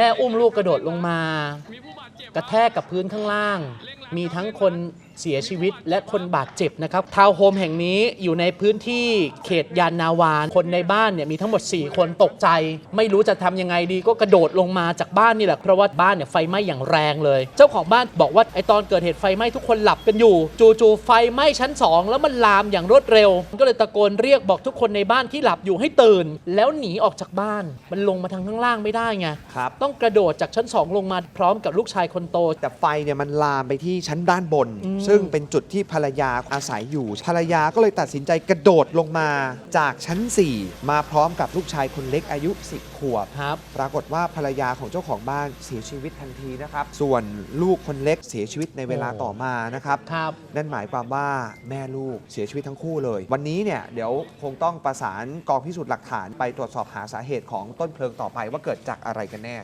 แม่อุ้มลูกกระโดดลงมา กระแทกกับพื้นข้างล่าง มีทั้งคน เสียชีวิตและคนบาดเจ็บนะครับทาวน์โฮมแห่งนี้อยู่ในพื้นที่เขตยานนาวาคนในบ้านเนี่ยมีทั้งหมด 4 คนตกใจ ไม่รู้จะทำยังไงดีก็กระโดดลงมาจากบ้านนี่แหละเพราะว่าบ้านเนี่ยไฟไหม้อย่างแรงเลย เจ้าของบ้านบอกว่าไอตอนเกิดเหตุไฟไหม้ทุกคนหลับกันอยู่ จู่ๆไฟไหม้ชั้น 2 แล้วมันลามอย่างรวดเร็ว ก็เลยตะโกนเรียกบอกทุกคนในบ้านที่หลับอยู่ให้ตื่น แล้วหนีออกจากบ้าน มันลงมาทางข้างล่างไม่ได้ไงครับต้องกระโดดจากชั้น 2 ลงมาพร้อมกับลูกชายคนโตแต่ไฟเนี่ยมันลามไปที่ชั้นด้านบนอืมซึ่งเป็นจุดที่ภรรยาอาศัยอยู่ ภรรยาก็เลยตัดสินใจกระโดดลงมาจากชั้น 4 มาพร้อมกับลูกชายคนเล็กอายุ 10 ขวบ ครับ ปรากฏว่าภรรยาของเจ้าของบ้านเสียชีวิตทันทีนะครับ ส่วนลูกคนเล็กเสียชีวิตในเวลาโอ้ต่อมานะครับ ครับ นั่นหมายความว่าแม่ลูกเสียชีวิตทั้งคู่เลย วันนี้เนี่ยเดี๋ยวคงต้องประสานกองพิสูจน์หลักฐานไปตรวจสอบหาสาเหตุของต้นเพลิงต่อไปว่าเกิดจากอะไรกันแน่